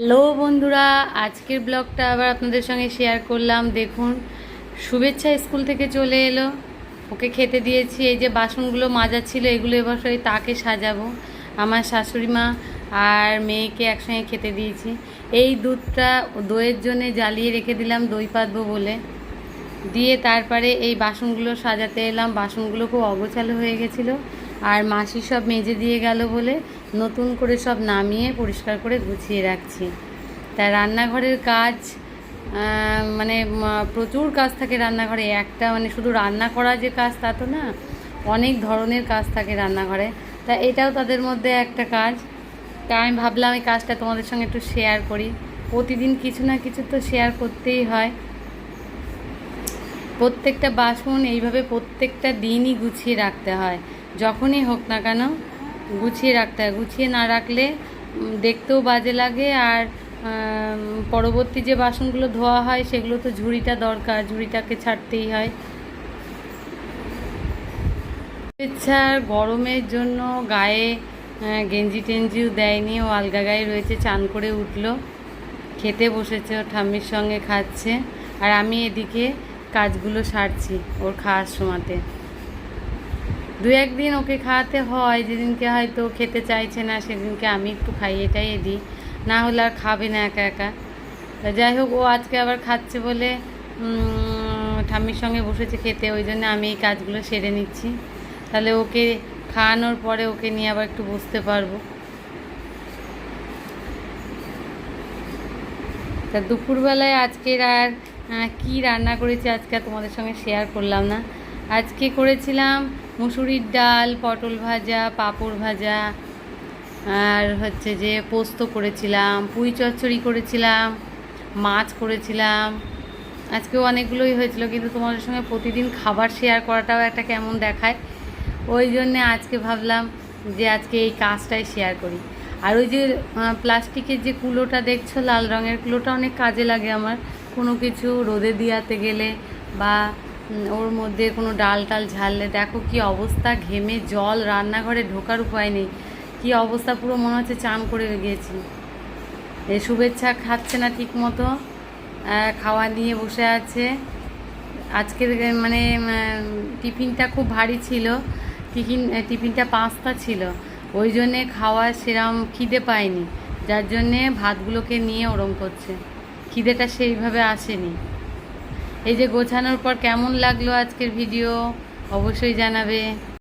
Hello বন্ধুরা, আজকের ব্লগটা আবার আপনাদের সঙ্গে শেয়ার করলাম। দেখুন, শুভেচ্ছা স্কুল থেকে চলে এলো। ওকে খেতে দিয়েছি, এই যে বাসনগুলো মাজা ছিল, এগুলো এবার ওই তাকে সাজাবো। আমার শাশুড়ি মা আর মেয়েকে একসঙ্গে খেতে দিয়েছি। এই দুধটা দইয়ের জন্য জ্বালিয়ে রেখে দিলাম, দই পাতবো বলে। দিয়ে তারপরে এই বাসনগুলো সাজাতে এলাম। বাসনগুলো খুব অগোছালো হয়ে গেছিল। আর মাসি সব মেজে দিয়ে গেল বলে নতুন করে সব নামিয়ে পরিষ্কার করে গুছিয়ে রাখছি। তা রান্নাঘরের কাজ মানে প্রচুর কাজ থাকে রান্নাঘরে। একটা মানে শুধু রান্না করা যে কাজ তা তো না, অনেক ধরনের কাজ থাকে রান্নাঘরে। তা এটাও তাদের মধ্যে একটা কাজ। তা আমি ভাবলাম এই কাজটা তোমাদের সঙ্গে একটু শেয়ার করি। প্রতিদিন কিছু না কিছু তো শেয়ার করতেই হয়। প্রত্যেকটা বাসন এইভাবে প্রত্যেকটা দিনই গুছিয়ে রাখতে হয়। যখনই হোক না কেন, গুছিয়ে রাখতে হয়। গুছিয়ে না রাখলে দেখতেও বাজে লাগে আর পরবর্তী যে বাসনগুলো ধোয়া হয়, সেগুলো তো ঝুড়িটা দরকার, ঝুড়িটাকে ছাড়তেই হয়। ইচ্ছার গরমের জন্য গায়ে গেঞ্জি টেঞ্জিও দেয়নি। ও আলগা গায়ে রয়েছে, চান করে উঠল। খেতে বসেছে, ও ঠাম্মির সঙ্গে খাচ্ছে। আর আমি এদিকে কাজগুলো সারছি ওর খাওয়ার সময়তে। দু একদিন ওকে খাওয়াতে হয়, যেদিনকে হয়তো খেতে চাইছে না সেদিনকে আমি একটু খাইয়ে টাইয়ে দিই। না হলে আর খাবে না একা একা। তা যাই হোক, ও আজকে আবার খাচ্ছে বলে ঠাম্মির সঙ্গে বসেছে খেতে, ওই জন্য আমি এই কাজগুলো সেরে নিচ্ছি। তাহলে ওকে খাওয়ানোর পরে ওকে নিয়ে আবার একটু বসতে পারব। তা দুপুরবেলায় আজকের আর কি রান্না করেছি আজকে তোমাদের সঙ্গে শেয়ার করলাম না। আজকে করেছিলাম মুসুরির ডাল, পটল ভাজা, পাঁপড় ভাজা, আর হচ্ছে যে পোস্ত করেছিলাম, পুঁই চচ্চড়ি করেছিলাম, মাছ করেছিলাম। আজকেও অনেকগুলোই হয়েছিল, কিন্তু তোমাদের সঙ্গে প্রতিদিন খাবার শেয়ার করাটাও একটা কেমন দেখায়। ওই জন্যে আজকে ভাবলাম যে আজকে এই কাজটাই শেয়ার করি। আর ওই যে প্লাস্টিকের যে কুলোটা দেখছ, লাল রঙের কুলোটা অনেক কাজে লাগে আমার। কোনো কিছু রোদে দিয়াতে গেলে বা ওর মধ্যে কোনো ডাল টাল ঝাললে, দেখো কি অবস্থা, ঘেমে জল, রান্নাঘরে ঢোকার উপায় নেই। কি অবস্থা, পুরো মনে হচ্ছে চান করে গিয়েছি এই শুভেচ্ছা খাচ্ছে না ঠিক মতো খাওয়া নিয়ে বসে আছে। আজকের মানে টিফিনটা খুব ভারী ছিল। টিফিন টিফিনটা পাঁচটা ছিল। ওই জন্যে খাওয়া সেরম খিদে পায়নি। যার জন্যে ভাতগুলোকে নিয়ে ওরম করছে। খিদেটা সেইভাবে আসেনি। এই যে গোছানোর পর কেমন লাগল আজকের ভিডিও? অবশ্যই জানাবে।